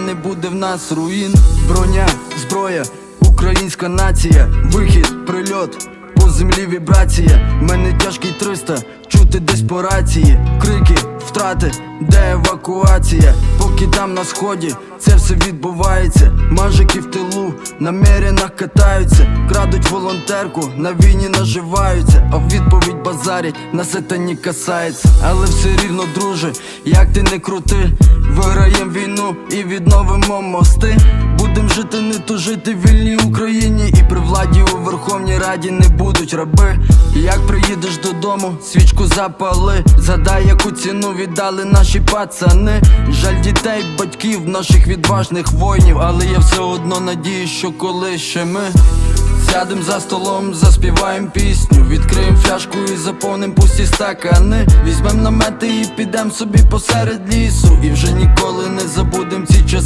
не буде в нас руїн. Броня, зброя, українська нація, вихід, прильот, по землі вібрація. Мене тяжкий 300, чути десь по рації. Крики, втрати, де евакуація? Поки там на сході це все відбувається. мажиків намірено катаються, крадуть волонтерку, на війні наживаються, а в відповідь базарять, нас це не касається. Але все рівно, друже, як ти не крути, виграєм війну і відновимо мости. Будем жити, не тужити в вільній Україні, і при владі у Верховній Раді не будуть раби. Як приїдеш додому, свічку запали, згадай, яку ціну віддали наші пацани. Жаль дітей, батьків, наших відважних воїнів, але я все одно надію, що коли ще ми. Сядем за столом, заспіваєм пісню, відкриєм фляжку і заповним пусті стакани. Візьмем намети і підем собі посеред лісу. І вже ніколи не забудем ці часи.